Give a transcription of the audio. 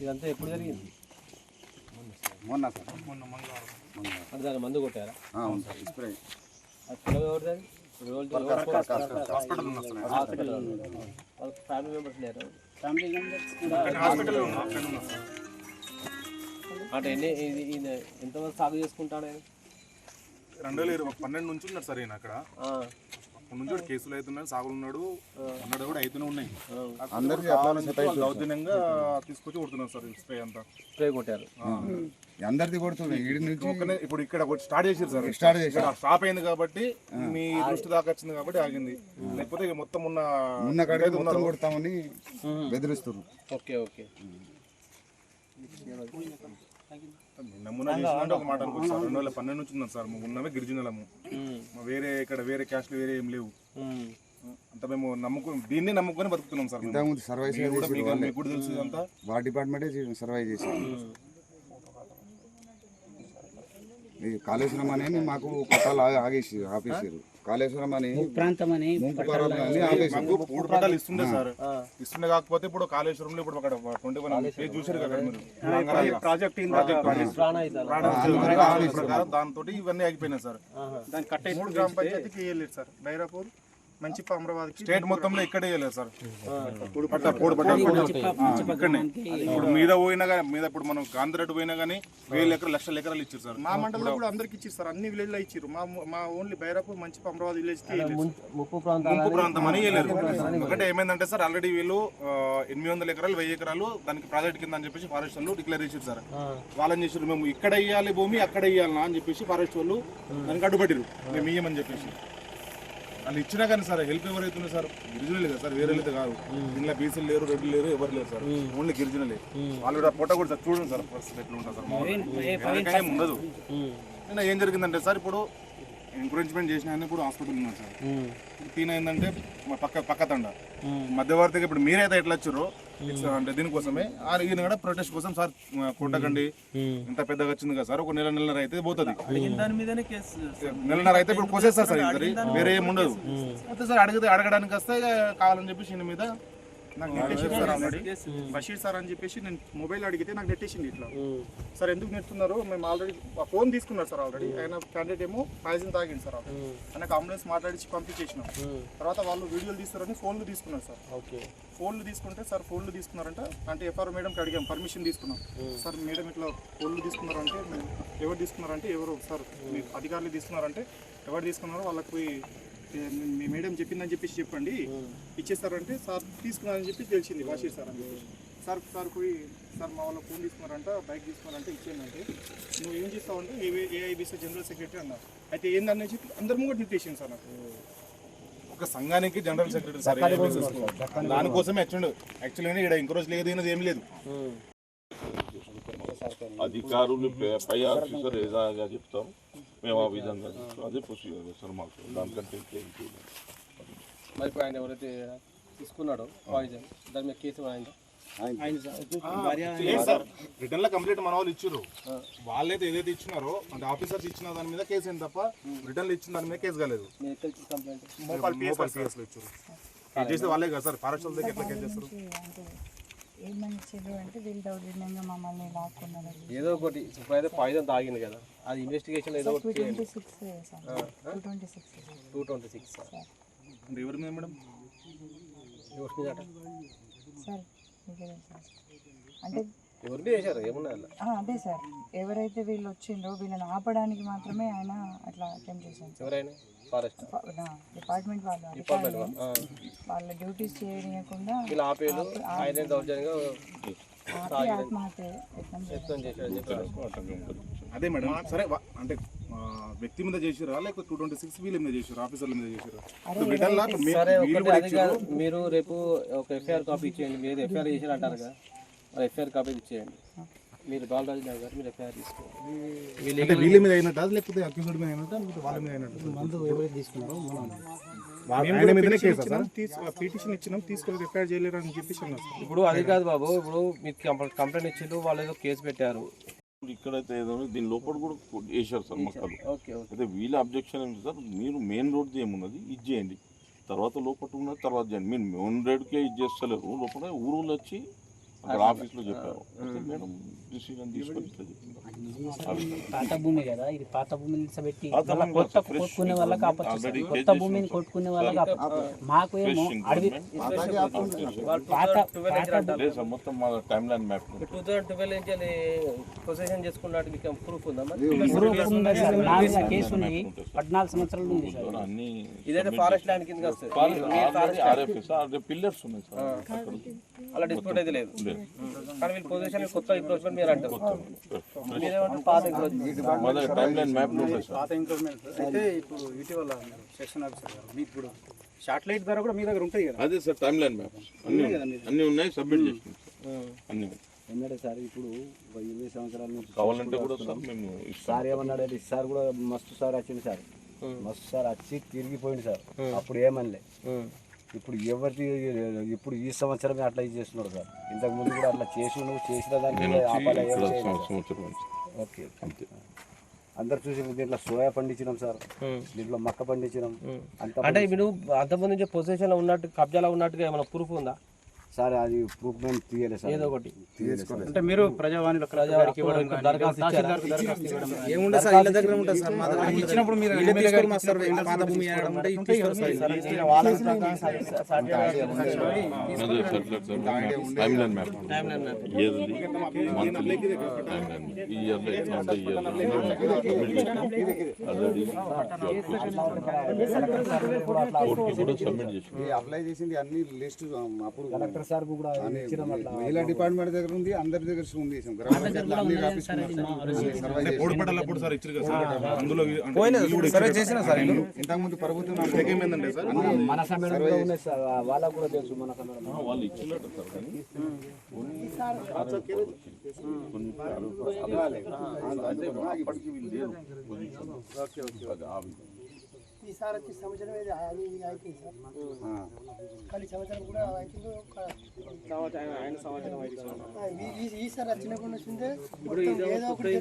ఇదంతా ఎప్పుడు జరిగింది మొన్న సార్ అంటే దాని మందు కొట్టారా? అవును sir spray. Hospital family members లేరు? అంటే ఎన్ని ఇది ఎంతమంది సాగు చేసుకుంటాడు ఆయన? రెండు వేల ఇరవై పన్నెండు నుంచి ఉన్నాడు సార్ ఈయన అక్కడ. నుంచి కూడా కేసులు అవుతున్నాయి సాగులు ఉన్నాడు ఉన్నాడు కూడా అవుతూనే ఉన్నాయి. అందరికీ దౌర్జన్యంగా తీసుకొచ్చి కొడుతున్నారు సార్ స్ప్రే అంతా. స్ప్రే కొట్టారు. అందరిది కొడుతున్నాయి. నుంచి ఇప్పుడు ఇక్కడ స్టార్ట్ చేసారు సార్. స్టార్ట్ చేశారు. ఇక్కడ స్టాప్ అయింది కాబట్టి మీ దృష్టి దాకా వచ్చింది కాబట్టి ఆగింది. లేకపోతే ఇక మొత్తం ఉన్న ఉన్న మొత్తం కొడతామని బెదిరిస్తున్నారు ఓకే ఓకే. నమూనా చేసినట్టు ఒక మాట అనుకోవచ్చు సార్ రెండు వేల పన్నెండు నుంచి ఉన్నాం సార్ మేము ఉన్నవే గిరిజనులము. మా వేరే ఇక్కడ వేరే క్యాస్ట్లు వేరే ఏం లేవు. అంత మేము నమ్ముకు దీన్ని నమ్ముకొని బతుకుతున్నాం సార్ మేము. ఇంతకుముందు సర్వైవ్ మీరు కూడా చేసి మీకు కూడా తెలుసు ఇదంతా. వాటి డిపార్ట్మెంటే సర్వైవ్ చేశారు ఈ కాళేశ్వరం అని మాకు పట్టాలు ఆగి- ఆగేసి ఆపేసారు కాళేశ్వరం అని ప్రాంతం అని మూడు పట్టాలు ఇస్తుండే సార్. ఇస్తుండే కాకపోతే ఇప్పుడు కాళేశ్వరంలో ఇప్పుడు అక్కడ ట్వంటీ వన్ పేజ్ చూసారు కదా మీరు? ప్రాజెక్ట్ ప్రాణ అవుతాను ప్రకారం దాంతో ఇవన్నీ ఆగిపోయినాయి సార్. దాని కట్టే మూడు గ్రామ పంచాయతీకి వేయలేదు సార్. బైరాపూర్ మంచి అమరాబాద్కి స్టేట్ మొత్తంలో ఇక్కడే వేయలేదు సార్. ఇక్కడనే. ఇప్పుడు మీద పోయినా కానీ మీద ఇప్పుడు మనం గాంధిరెడ్డి పోయినా కానీ వేల ఎకరాలు లక్షల ఎకరాలు ఇచ్చారు సార్. మా మండలంలో కూడా అందరికి ఇచ్చారు సార్. అన్ని విలేజ్లో ఇచ్చారు. మా మా ఓన్లీ బైరాపూర్ మంచి అమరాబాద్ విలేజ్. ముప్పు ప్రాంతం అని వేయలేరు ఎందుకంటే ఏమైందంటే సార్ ఆల్రెడీ వీళ్ళు ఎనిమిది వందల ఎకరాలు వెయ్యి ఎకరాలు దానికి ప్రాజెక్ట్ కింద అని చెప్పేసి ఫారెస్ట్ వాళ్ళు డిక్లేర్ చేశారు సార్. వాళ్ళని చేసారు మేము ఇక్కడ ఇవ్వాలి భూమి అక్కడ ఇవ్వాలనా అని చెప్పేసి ఫారెస్ట్ వాళ్ళు దానికి అడ్డుపట్టారు మేము ఇయ్యమని చెప్పేసి. వాళ్ళు ఇచ్చినా కానీ సార్ హెల్ప్ ఎవరైతుందో సార్? గిరిజనులే కదా సార్ వేరే అయితే కాదు. దీనిలో బీసీలు లేరు రెడ్లు లేరు ఎవరు లేరు సార్. ఓన్లీ గిరిజనులే. వాళ్ళు కూడా పొట్ట కూడా సార్ చూడండి సార్ పరిస్థితి ఎట్లా ఉంటుంది సార్ ఉండదు. ఏం జరిగిందంటే సార్ ఇప్పుడు ఎంకరేజ్మెంట్ చేసిన ఆయన ఇప్పుడు హాస్పిటల్ ఉన్నాడు సార్. ఈయన ఏంటంటే మా పక్క పక్క తండ. మధ్యవర్తిగా ఇప్పుడు మీరైతే ఎట్లా వచ్చారో అంటే దీనికోసమే. ఆ ఈయన కూడా ప్రొటెస్ట్ కోసం సార్ కొట్టకండి ఇంత పెద్దగా వచ్చింది కదా సార్ ఒక నెల నెలన్నర అయితే పోతుంది. దాని మీదనే కేసు నెలన్నర అయితే ఇప్పుడు కోసేస్తారు సార్ వేరే ఏమి ఉండదు అయితే సార్ అడిగితే అడగడానికి వస్తే కావాలని చెప్పేసి ఈయన మీద నాకు నెట్టేసింది సార్ ఆల్రెడీ. బషీర్ సార్ అని చెప్పేసి నేను మొబైల్ అడిగితే నాకు నెట్టేసింది ఇట్లా. సార్ ఎందుకు నెట్టున్నారు మేము ఆల్రెడీ ఫోన్ తీసుకున్నారు సార్ ఆల్రెడీ. ఆయన క్యాండిడేట్ ఏమో పాయిజన్ తాగింది సార్ ఆల్రెడీ. ఆయనకు అంబులెన్స్ మాట్లాడించి పంపించేసినాం. తర్వాత వాళ్ళు వీడియోలు తీస్తారని ఫోన్లు తీసుకున్నారు సార్. ఓకే. ఫోన్లు తీసుకుంటే సార్ ఫోన్లు తీసుకున్నారంట. అంటే ఎఫ్ఆర్ మేడంకి అడిగాం పర్మిషన్ తీసుకున్నాం. సార్ మేడం ఇట్లా ఫోన్లు తీసుకున్నారంటే ఎవరు తీసుకున్నారంటే ఎవరు సార్? మీ అధికారులు తీసుకున్నారంటే ఎవరు తీసుకున్నారో వాళ్ళకి మీ మేడం చెప్పిందని చెప్పేసి చెప్పండి. ఇచ్చేస్తారంటే సార్ తీసుకున్నారని చెప్పి తెలిసింది వాషీర్ సార్ అని చెప్పేసి. సార్ సార్ పోయి సార్ మా వాళ్ళ ఫోన్ తీసుకున్నారంట బైక్ తీసుకున్నారంటే ఇచ్చేయండి నువ్వు ఏం చేస్తావంటే ఏ ఏఐబీసీ జనరల్ సెక్రటరీ అన్నారు. అయితే ఏందనే చెప్పి అందరి ముందు నిర్దేశింది సార్ నాకు. ఒక సంఘానికి జనరల్ సెక్రటరీ సార్. దానికోసమే యాక్చువల్ యాక్చువల్గా ఇక్కడ ఎంకరేజ్ లేదు అనేది ఏం లేదు. అధికారులు పై- ఆఫీసర్ ఏదైనా చెప్తాం. మేము ఆ విధంగా అదే ప్రొసీజర్ సార్ మాకు. దానికంటే ఇంకేం చేయలేదు. మరి ఇప్పుడు ఆయన ఎవరైతే తీసుకున్నాడో పాయిజన్ దాని మీద కేసు సార్. రిటర్న్లో కంప్లీట్ మన వాళ్ళు ఇచ్చారు వాళ్ళైతే ఏదైతే ఇచ్చినారో అంటే ఆఫీసర్స్ ఇచ్చిన దాని మీద కేసు అయింది తప్ప రిటర్న్లో ఇచ్చిన దాని మీద కేసు కాలేదు. మోపాల్ పిఎస్లో ఇచ్చారు. చేస్తే వాళ్ళే కదా సార్. ఫారెస్ట్ దగ్గర ఎట్లా కేసు చేస్తారు? ఇచ్చారు అంటే వీళ్ళు దౌర్జన్యంగా మమ్మల్ని లాక్కున్నారు. ఏదో ఒకటి ఇప్పుడైతే పాయిజన్ తాగింది కదా. అది ఇన్వెస్టిగేషన్ ఏదో ఒకటి twenty six two twenty six two twenty six ఎవరి మీద మేడం? సార్? అంటే ఎవరి మీద చేశారు ఏమున్నా అలా? ఆ, అదే సార్. ఎవరైతే వీళ్ళు వచ్చిండ్రో వీళ్ళని ఆపడానికి మాత్రమే ఆయన అట్లా అటెంప్ట్ చేశాను నా డిపార్ట్మెంట్ వాళ్ళు వాళ్ళ డ్యూటీస్ చేశారు. చెప్పారు. అదే మేడం. సరే వా- అంటే వ్యక్తి మీద చేసిరా లేకపోతే టూ ట్వంటీ సిక్స్ వీళ్ళ మీద చేసారు ఆఫీసర్ల మీద చేసారు మీరు రేపు ఒక ఎఫ్ఐఆర్ కాపీ ఇచ్చేయండి. మీరు ఎఫ్ఐఆర్ చేశారు అంటారు కదా మరి ఎఫ్ఐఆర్ కాపీ ఇచ్చేయండి. మీరు బాలరాజు నాయుడు గారు మీరు ఎఫ్ఐఆర్ తీసుకోవాలి. అంటే వీళ్ళ మీద అయినట్టు లేకపోతే అక్యూజ్డ్ మీద అయినట్టు లేకపోతే వాళ్ళ మీద అయినట్టు? మందు ఎవరైతే తీసుకున్నారో? మనం. వాళ్ళ- ఆయన మీదనే కేసా సార్? పిటిషన్ ఇచ్చినాం తీసుకోలేదు ఎఫ్ఐఆర్ చేయలేరు అని చెప్పేసి ఇప్పుడు అది కాదు బాబు ఇప్పుడు మీకు కంప్లైంట్ ఇచ్చిండ్రు వాళ్ళు ఏదో కేసు పెట్టారు. ఇప్పుడు ఇక్కడైతే ఏదో దీని లోపల కూడా వేసారు సార్ మొక్కలు. Okay okay. అయితే వీళ్ళ అబ్జెక్షన్ ఏంటి సార్? మీరు మెయిన్ రోడ్ ఏమున్నది? ఇది చేయండి. తర్వాత లోపల ఉన్నది తర్వాత చేయండి. మీరు మెయిన్ రోడ్కే ఇది చేస్తలేరు. లోపల ఊరులో వచ్చి అక్కడ ఆఫీస్లో చెప్పారు అయితే మేడం డిసిజన్ తీసుకొని ఇట్లా చెప్పింది పాత భూమి కదా ఇది పాత భూమిని నిలిచబెట్టి పాత మళ్ళా భూమి కొత్త కాదు, fresh కొట్టుకునే వాళ్ళకి ఆపచ్చు కొత్త భూమిని. కొట్టుకునే వాళ్ళకి మాకు ఏమో అడవి మొత్తం మా time line map two thousand twelve నుంచి అది పొజిషన్ చేసుకున్నట్టు మీకు ప్రూఫ్ ఉందా మరి ప్రూఫ్ ఉంది సార్ నా మీద కేసు ఉంది పద్నాలుగు సంవత్సరాలు ఉంది సార్ అన్ని ఇదైతే ఫారెస్ట్ ల్యాండ్ వస్తుంది పిల్లర్స్ ఉన్నాయి సార్ అలా డిస్ప్యూట్ అయితే లేదు లేదు. కానీ వీళ్ళు పొజిషన్ కొత్త ఎంక్రోచ్మెంట్ మీరు అంటారు. మీరేమంటారు? పాత ఎంక్రోచ్మెంట్ మా దగ్గర టైం లైన్ మ్యాప్ పాత అయితే ఇప్పుడు ఇటీవల సెక్షన్ ఆఫీసర్ గారు మీకు ఇప్పుడు షార్ట్ లైట్ ధర కూడా మీ దగ్గర ఉంటాయి కదా? అదే సార్ టైం లైన్ మ్యాప్ అన్ని ఉన్నాయి. అన్ని ఉన్నాయి సబ్మిట్ చేసినాం సార్. అన్ని ఉన్నాయి. ఎందుకంటే సార్ ఇప్పుడు ఒక ఇరవై సంవత్సరాల నుంచి కావాలంటే కూడా సార్ మేము ఇస్తాం. సార్ ఏమన్నాడు అంటే సార్ కూడా మస్తు సార్ వచ్చింది సార్. మస్తు సార్ వచ్చి తిరిగిపోయింది సార్. అప్పుడు ఏమనలే. ఇప్పుడు ఎవరి ఇప్పుడు ఈ సంవత్సరమే అట్లా ఇది చేస్తున్నాడు సార్. ఇంతకు ముందు కూడా అట్లా చేసి నువ్వు చేసిన దానికి ఓకే అందరు చూసి దీంట్లో సోయా పండించినాం సార్. దీంట్లో మక్క పండించినాం. అంత అంటే మీరు అంతకుముందు నుంచి పొజిషన్లో ఉన్నట్టు కబ్జాలో ఉన్నట్టుగా ఏమైనా ప్రూఫ్ ఉందా? సార్ అది ప్రూఫ్ మేము తీయలేదు సార్ ఏదో ఒకటి తీయలేదు అంటే మీరు ప్రజావాణిలో ఇచ్చారా? ఏముండదు సార్ ఇళ్ళ దగ్గర ఉంటుంది సార్ మా దగ్గర ఇచ్చినప్పుడు మీరు పాత భూమి కూడా సబ్మిట్ చేసి ఈ అప్లై చేసింది అన్ని లిస్ట్ అప్పుడు కలెక్టర్ సార్ కూడా మహిళా డిపార్ట్మెంట్ దగ్గర ఉంది అందరి దగ్గర ఉంది ఇంతకుముందు ప్రభుత్వం మన సమయం కూడా ఉన్నాయి సార్ వాళ్ళకు కూడా తెలుసు మన సమయం వాళ్ళు ఇచ్చినట్టు సార్ కానీ కొన్ని అంటే అప్పటికి వీళ్ళు లేరు పొజిషన్ అది ఆ విధంగా. ఈసారి వచ్చి సంవత్సరం ఇది అది సార్. కానీ సంవత్సరం కూడా అవుతుంది ఒక- ఆయన సంవత్సరం అయితే ఆ, ఈ- ఈ- ఈసారి వచ్చినప్పుడు వచ్చిందే ఏదో ఒకటి